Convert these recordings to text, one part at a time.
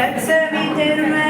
That's a bit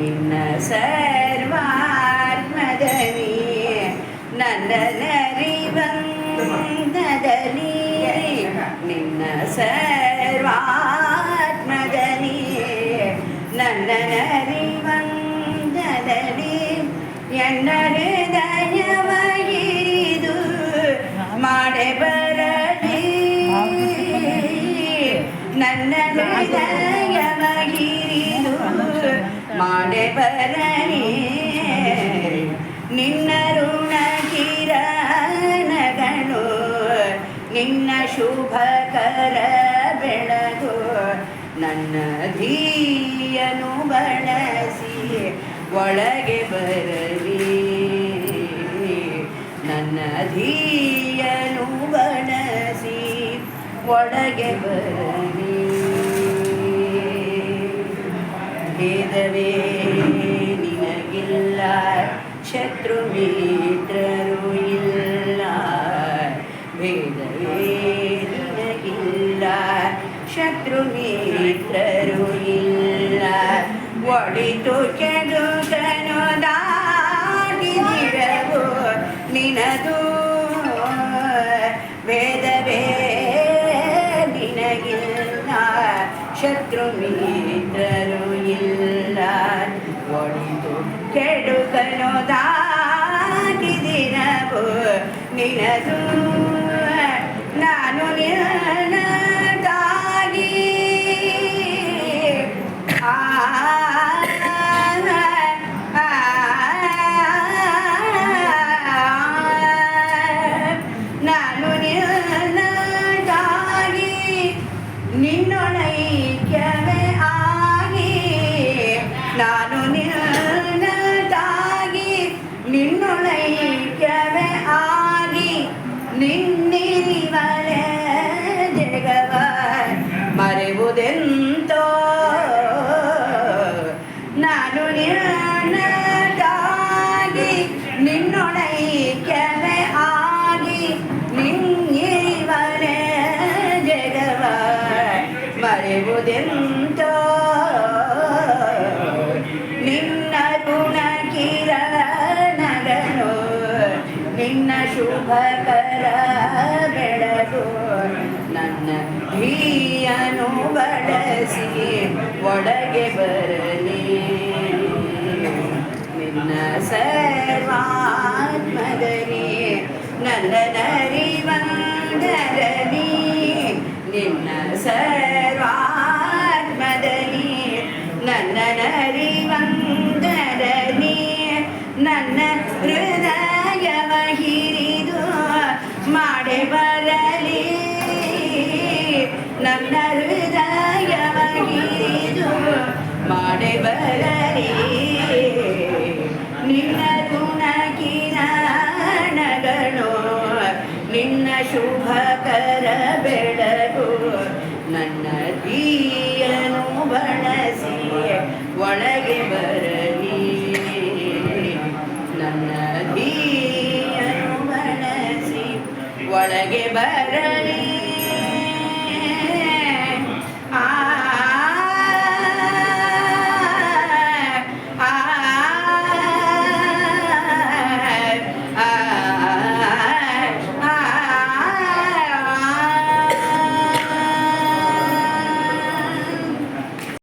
ನಿನ್ನ ಸರ್ವಾತ್ಮದಲ್ಲಿ ನನ್ನ ನರಿವಂದದಲ್ಲಿ ನಿನ್ನ ಸರ್ವಾತ್ಮದಲ್ಲಿ ನನ್ನ ನರಿವಂದದಲ್ಲಿ ಎನ್ನ ಹೃದಯವಗಿರಿದು ಮಾಡೆ ಬರಲಿ ನನ್ನ ಹೃದಯವಗಿರಿದು ಮಾಡೆ ಬರಲಿ ನಿನ್ನ ಋಣ ಕಿರಣಗಳು ನಿನ್ನ ಶುಭಕರ ಬೆಳಗು. ನನ್ನ ಧೀಯನು ಬಳಸಿ ಒಳಗೆ ಬರಲಿ. ನನ್ನ ಧೀಯನು ಬಳಸಿ ಒಳಗೆ ಬರಲಿ ಶತ್ರು ಮಿತ್ರರು ಇಲ್ಲ ಒಡಿತು ಕೆಡುಕನು ದಾಟಿದಿರವು ನಿನದು ವೇದವೇ, ನಿನಗಿಲ್ಲ. ಶತ್ರು ಮಿತ್ರರು ಇಲ್ಲ. ಒಡಿತು ಕೆಡುಕನು ದಾಟಿದಿರವು ನಿನದು ನಿನ್ನಿರಿವಳೆ ಜಗವ ಮರೆಯುವುದೆಂತೋ ನಾನು ನಿನ್ನದಾಗಿ ನಿನ್ನೊಳೈಕ್ಯವೇ ಆಗಿ ನಿನ್ನಿರಿವಳೆ ಜಗವ ಮರೆಯುವುದೆಂತೋ ನಿನ್ನ ಗುಣ ಕಿರಣಗಳು ನಿನ್ನ ಶುಭಕರ ನನ್ನ ಧೀಯನು ಬಳಸಿ ಒಳಗೆ ಬರಲಿ. ನಿನ್ನ ಸರ್ವಾತ್ಮದರಿ ನನ್ನ ನರಿವಂದರಲಿ ನಿನ್ನ ಸರ್ವಾತ್ಮದಲ್ಲಿ ಬಾಡೆಬರೇ ನಿನ್ನ ಗುಣ ಕಿರಣಗಳು ನಿನ್ನ ಶುಭಕರ ಬೆಳಕು ನನ್ನ ದೀಯನು ಬಳಸಿ ಒಳಗೆ ಬರಲಿ. ನನ್ನ ದೀಯನು ಬಳಸಿ ಒಳಗೆ ಬರಲಿ.